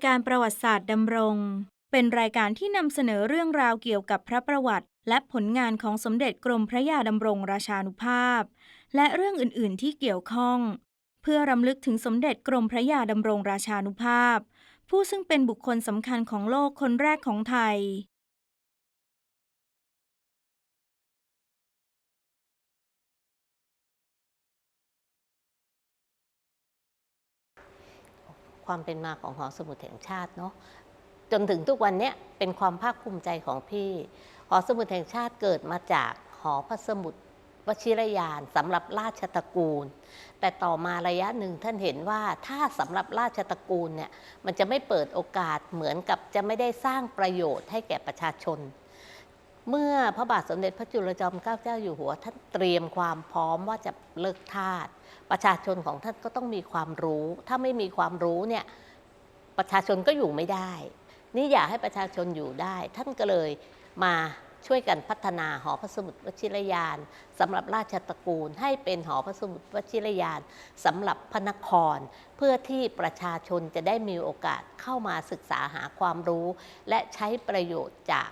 ายการประวัติศาสตร์ดำรง เป็นรายการที่นำเสนอเรื่องราวเกี่ยวกับพระประวัติ และผลงานของสมเด็จกรมพระยาดำรงราชานุภาพ และเรื่องอื่น ๆ ที่เกี่ยวข้อง เพื่อรำลึกถึงสมเด็จกรมพระยาดำรงราชานุภาพ ผู้ซึ่งเป็นบุคคลสำคัญของโลกคนแรกของไทย ความเป็นมาของหอสมุดแห่งชาติเนาะจนถึงทุกวันนี้เป็นความภาคภูมิใจของพี่ หอสมุดแห่งชาติเกิดมาจากหอพระสมุดวชิรยานสำหรับราชตระกูล แต่ต่อมาระยะหนึ่งท่านเห็นว่าถ้าสำหรับราชตระกูลเนี่ยมันจะไม่เปิดโอกาสเหมือนกับจะไม่ได้สร้างประโยชน์ให้แก่ประชาชน เมื่อพระบาทสมเด็จพระจุลจอมเกล้าเจ้าอยู่หัว ท่านเตรียมความพร้อมว่าจะเลิกทาส ประชาชนของท่านก็ต้องมีความรู้ ถ้าไม่มีความรู้เนี่ยประชาชนก็อยู่ไม่ได้ นี่อยากให้ประชาชนอยู่ได้ ท่านก็เลยมาช่วยกันพัฒนาหอพระสมุดวชิรยานสำหรับราชตระกูลให้เป็นหอพระสมุดวชิรยานสำหรับพระนคร เพื่อที่ประชาชนจะได้มีโอกาสเข้ามาศึกษาหาความรู้ และใช้ประโยชน์จาก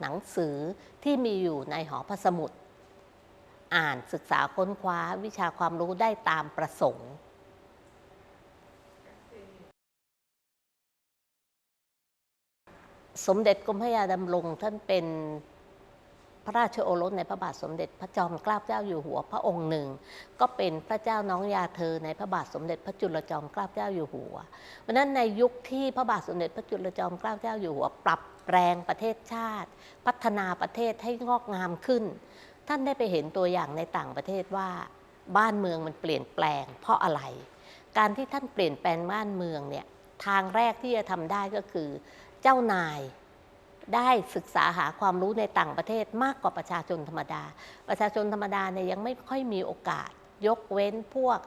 หนังสือที่มีอยู่ในหอพระสมุด อ่านศึกษาค้นคว้าวิชาความรู้ได้ตามประสงค์สมเด็จกรมพระยาดำรงท่านเป็นพระราชโอรสในพระบาทสมเด็จพระจอมเกล้าเจ้าอยู่หัวพระองค์หนึ่ง ก็เป็นพระเจ้าน้องยาเธอในพระบาทสมเด็จพระจุลจอมเกล้าเจ้าอยู่หัวเพราะฉะนั้นในยุคที่พระบาทสมเด็จพระจุลจอมเกล้าเจ้าอยู่หัว ปรับแปลงประเทศชาติ พัฒนาประเทศให้งอกงามขึ้น ท่านได้ไปเห็นตัวอย่างในต่างประเทศว่า บ้านเมืองมันเปลี่ยนแปลง เพราะอะไร การที่ท่านเปลี่ยนแปลงบ้านเมืองเนี่ยทางแรกที่จะทำได้ก็คือ เจ้านายได้ศึกษาหาความรู้ในต่างประเทศมากกว่าประชาชนธรรมดา ประชาชนธรรมดาเนี่ยยังไม่ค่อยมีโอกาส ยกเว้นพวก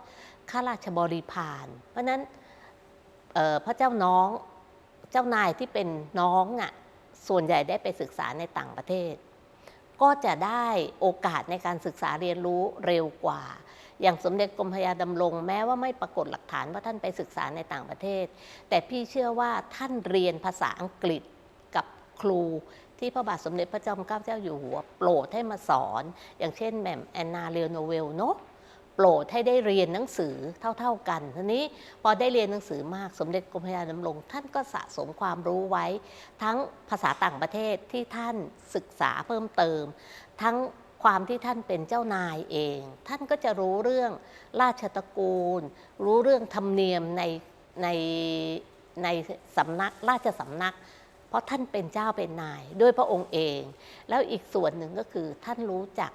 ข้าราชบริพารเพราะนั้นพ่อพระเจ้าน้องเจ้านายที่เป็นน้องอะส่วนใหญ่ได้ไปศึกษาในต่างประเทศ ก็จะได้โอกาสในการศึกษาเรียนรู้เร็วกว่า อย่างสมเด็จกรมพระยาดำรงแม้ว่าไม่ปรากฏหลักฐานว่าท่านไปศึกษาในต่างประเทศ แต่พี่เชื่อว่าท่านเรียนภาษาอังกฤษกับครูที่พระบาทสมเด็จพระจอมเกล้าเจ้าอยู่หัวโปรดให้มาสอน อย่างเช่นแหม่มแอนนาเรียโนเวลเนาะ โปรดให้ได้เรียนหนังสือเท่าๆกันทีนี้พอได้เรียนหนังสือมากสมเด็จกรมพระยาดำรงท่านก็สะสมความรู้ไว้ ทั้งภาษาต่างประเทศที่ท่านศึกษาเพิ่มเติม ทั้งความที่ท่านเป็นเจ้านายเอง ท่านก็จะรู้เรื่องราชตระกูล รู้เรื่องธรรมเนียมในในในสำนักราชสำนัก เพราะท่านเป็นเจ้าเป็นนายด้วยพระองค์เอง แล้วอีกส่วนหนึ่งก็คือท่านรู้จัก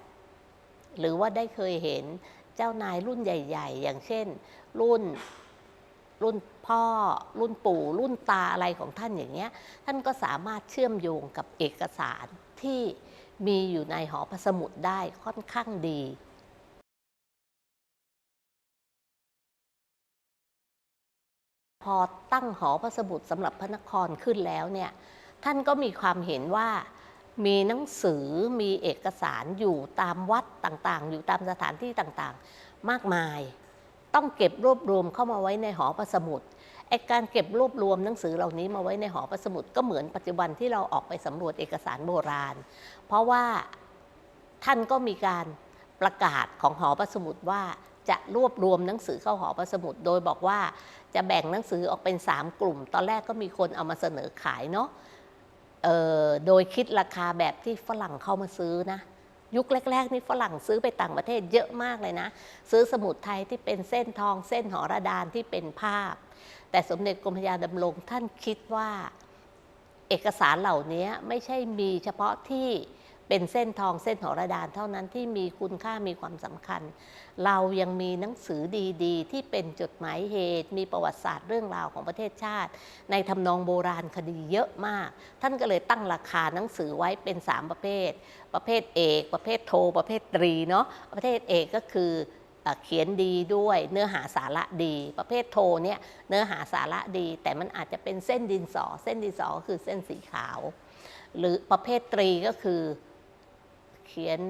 หรือว่าได้เคยเห็น เจ้านายรุ่นใหญ่ ๆ อย่างเช่น รุ่นรุ่นพ่อ รุ่นปู่รุ่นตาอะไรของท่านอย่างเงี้ยท่านก็สามารถเชื่อมโยงกับเอกสารที่มีอยู่ในหอพระสมุดได้ค่อนข้างดีพอตั้งหอพระสมุดสำหรับพระนครขึ้นแล้วเนี่ยท่านก็มีความเห็นว่า มีหนังสือมีเอกสารอยู่ตามวัดต่างๆ อยู่ตามสถานที่ต่างๆ มากมาย ต้องเก็บรวบรวมเข้ามาไว้ในหอพระสมุดไอการเก็บรวบรวมหนังสือเหล่านี้มาไว้ในหอพระสมุดก็เหมือนปัจจุบันที่เราออกไปสำรวจเอกสารโบราณ เพราะว่าท่านก็มีการประกาศของหอพระสมุดว่าจะรวบรวมหนังสือเข้าหอพระสมุด โดยบอกว่าจะแบ่งหนังสือออกเป็น 3 กลุ่ม ตอนแรกก็มีคนเอามาเสนอขายเนาะ โดยคิดราคาแบบที่ฝรั่งเข้ามาซื้อนะ ยุคแรก ๆ นี่ฝรั่งซื้อไปต่างประเทศเยอะมากเลยนะ ซื้อสมุดไทยที่เป็นเส้นทองเส้นหอระดานที่เป็นภาพ แต่สมเด็จกรมพระยาดำรงท่านคิดว่า เอกสารเหล่านี้ไม่ใช่มีเฉพาะที่ เป็นเส้นทองเส้นหอระดานเท่านั้นที่มีคุณค่ามีความสำคัญ เรายังมีหนังสือดีๆ ที่เป็นจดหมายเหตุ มีประวัติศาสตร์เรื่องราวของประเทศชาติ ในทำนองโบราณคดีเยอะมาก ท่านก็เลยตั้งราคาหนังสือไว้เป็น 3 ประเภท ประเภทเอก ประเภทโท ประเภทตรีเนาะประเภทเอกก็คือเขียนดีด้วยเนื้อหาสาระดี ประเภทโทเนี่ยเนื้อหาสาระดี แต่มันอาจจะเป็นเส้นดินสอ เส้นดินสอคือเส้นสีขาว หรือประเภทตรีก็คือ เขียน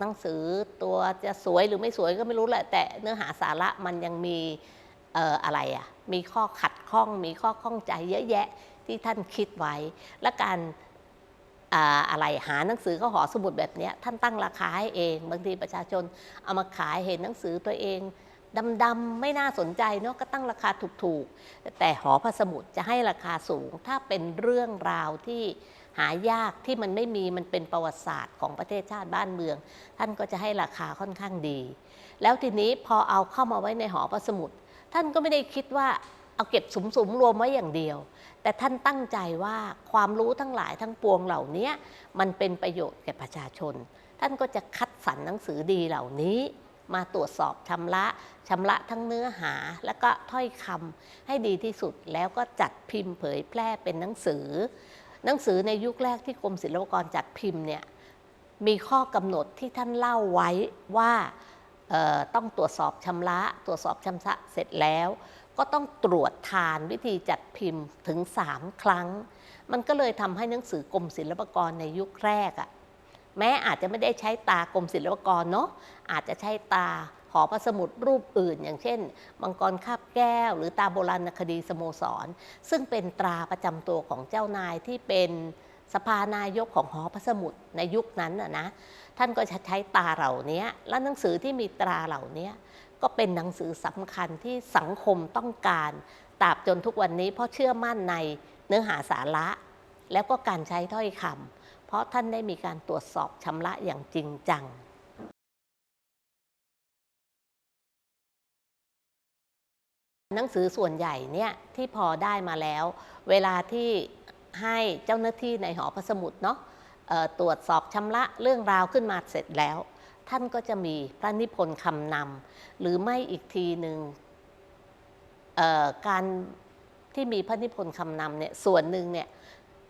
หนังสือตัวจะสวยหรือไม่สวยก็ไม่รู้แหละ แต่เนื้อหาสาระมันยังมีอะไรอะ่ะมีข้อขัดข้อง มีข้อข้องใจเยอะแยะที่ท่านคิดไว้ และการอะไรหาหนังสือเขาหอสมุดแบบนี้ท่านตั้งราคาให้เอง บางทีประชาชนเอามาขายเห็นหนังสือตัวเองดำๆไม่น่าสนใจเนาะก็ตั้งราคาถูกๆ แต่หอพระสมุดจะให้ราคาสูง ถ้าเป็นเรื่องราวที่ หายากที่มันไม่มีมันเป็นประวัติศาสตร์ของประเทศชาติบ้านเมือง ท่านก็จะให้ราคาค่อนข้างดี แล้วทีนี้พอเอาเข้ามาไว้ในหอพระสมุดท่านก็ไม่ได้คิดว่าเอาเก็บสุมๆรวมไว้อย่างเดียว แต่ท่านตั้งใจว่าความรู้ทั้งหลายทั้งปวงเหล่านี้มันเป็นประโยชน์แก่ประชาชน ท่านก็จะคัดสรรหนังสือดีเหล่านี้ มาตรวจสอบชำระชำระทั้งเนื้อหา และก็ถ้อยคำให้ดีที่สุดแล้วก็จัดพิมพ์เผยแพร่เป็นหนังสือ หนังสือในยุคแรกที่กรมศิลปากรจัดพิมพ์เนี่ยมีข้อกำหนดที่ท่านเล่าไว้ว่าต้องตรวจสอบชำระตรวจสอบชำระเสร็จแล้ว ก็ต้องตรวจทานวิธีจัดพิมพ์ถึง 3 ครั้ง มันก็เลยทำให้หนังสือกรมศิลปากรในยุคแรกอะแม้อาจจะไม่ได้ใช้ตากรมศิลปากรเนาะอาจจะใช้ตา อพระสมุดรูปอื่น อย่างเช่น มังกรคาบแก้ว หรือตาโบราณคดีสโมสร ซึ่งเป็นตราประจำตัวของเจ้านายที่เป็นสภานายกของหอพระสมุดในยุคนั้นนะนะท่านก็จะใช้ตาเหล่านี้และหนังสือที่มีตราเหล่านี้ก็เป็นหนังสือสำคัญที่สังคมต้องการตราบจนทุกวันนี้เพราะเชื่อมั่นในเนื้อหาสาระ แล้วก็การใช้ถ้อยคำเพราะท่านได้มีการตรวจสอบชำระอย่างจริงจัง หนังสือส่วนใหญ่เนี่ยที่พอได้มาแล้ว เวลาที่ให้เจ้าหน้าที่ในหอพระสมุดเนาะตรวจสอบชำระเรื่องราวขึ้นมาเสร็จแล้ว ท่านก็จะมีพระนิพนธ์คำนำหรือไม่อีกทีหนึ่งการที่มีพระนิพนธ์คำนำเนี่ยส่วนหนึ่งเนี่ย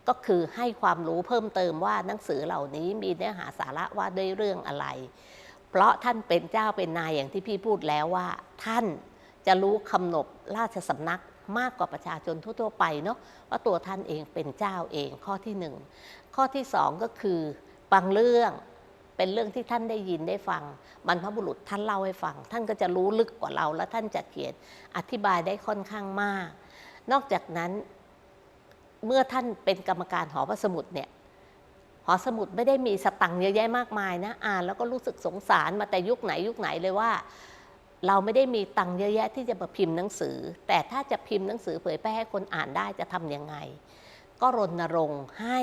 ก็คือให้ความรู้เพิ่มเติมว่าหนังสือเหล่านี้มีเนื้อหาสาระว่าด้วยเรื่องอะไร เพราะท่านเป็นเจ้าเป็นนายอย่างที่พี่พูดแล้วว่าท่าน จะรู้คำนบราชสำนักมากกว่าประชาชนทั่ว ๆ ไปเนาะว่าตัวท่านเองเป็นเจ้าเองข้อที่หนึ่งข้อที่สองก็คือบางเรื่องเป็นเรื่องที่ท่านได้ยินได้ฟังบรรพบุรุษท่านเล่าให้ฟัง ท่านก็จะรู้ลึกกว่าเราและท่านจะเขียนอธิบายได้ค่อนข้างมาก นอกจากนั้นเมื่อท่านเป็นกรรมการหอพระสมุดเนี่ยหอสมุดไม่ได้มีสตังค์เยอะแยะมากมายนะอ่านแล้วก็รู้สึกสงสารมาแต่ยุคไหนยุคไหนเลยว่า เราไม่ได้มีตังค์เยอะแยะที่จะมาพิมพ์หนังสือ แต่ถ้าจะพิมพ์หนังสือเผยแพร่ให้คนอ่านได้จะทำยังไง ก็รณรงค์ให้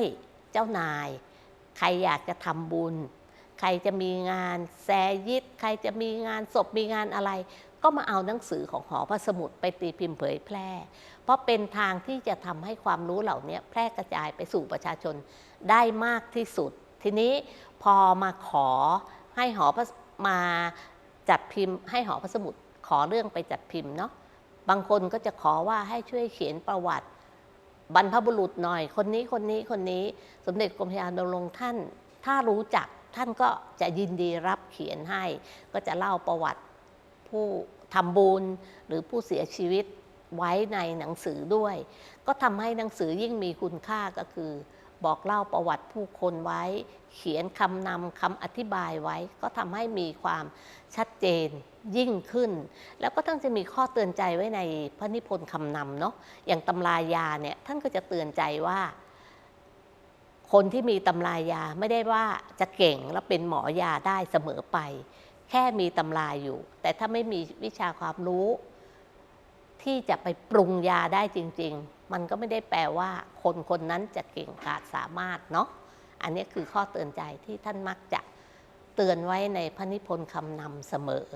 เจ้านาย ใครอยากจะทำบุญ ใครจะมีงานแซยิดใครจะมีงานศพมีงานอะไร ก็มาเอาหนังสือของหอพระสมุดไปตีพิมพ์เผยแพร่ เพราะเป็นทางที่จะทำให้ความรู้เหล่านี้แพร่กระจายไปสู่ประชาชนได้มากที่สุด ทีนี้พอมาขอให้หอพระมา จัดพิมพ์ให้หอพระสมุดขอเรื่องไปจัดพิมพ์เนาะบางคนก็จะขอว่าให้ช่วยเขียนประวัติ บรรพบุรุษหน่อย คนนี้คนนี้คนนี้สมเด็จกรมพระยาดำรงท่าน ถ้ารู้จักท่านก็จะยินดีรับเขียนให้ ก็จะเล่าประวัติผู้ทำบุญหรือผู้เสียชีวิตไว้ในหนังสือด้วย ก็ทำให้หนังสือยิ่งมีคุณค่าก็คือ บอกเล่าประวัติผู้คนไว้ เขียนคำนำคำอธิบายไว้ ก็ทำให้มีความชัดเจนยิ่งขึ้น แล้วก็ท่านจะมีข้อเตือนใจไว้ในพระนิพนธ์คำนำเนาะอย่างตำรายาเนี่ยท่านก็จะเตือนใจว่า คนที่มีตำรายาไม่ได้ว่าจะเก่งแล้วเป็นหมอยาได้เสมอไป แค่มีตำราอยู่ แต่ถ้าไม่มีวิชาความรู้ ที่จะไปปรุงยาได้จริง ๆ มันก็ไม่ได้แปลว่า คนคนนั้นจะเก่งกาจสามารถเนาะอันนี้คือข้อเตือนใจที่ท่านมักจะเตือนไว้ในพระนิพนธ์คำนำเสมอ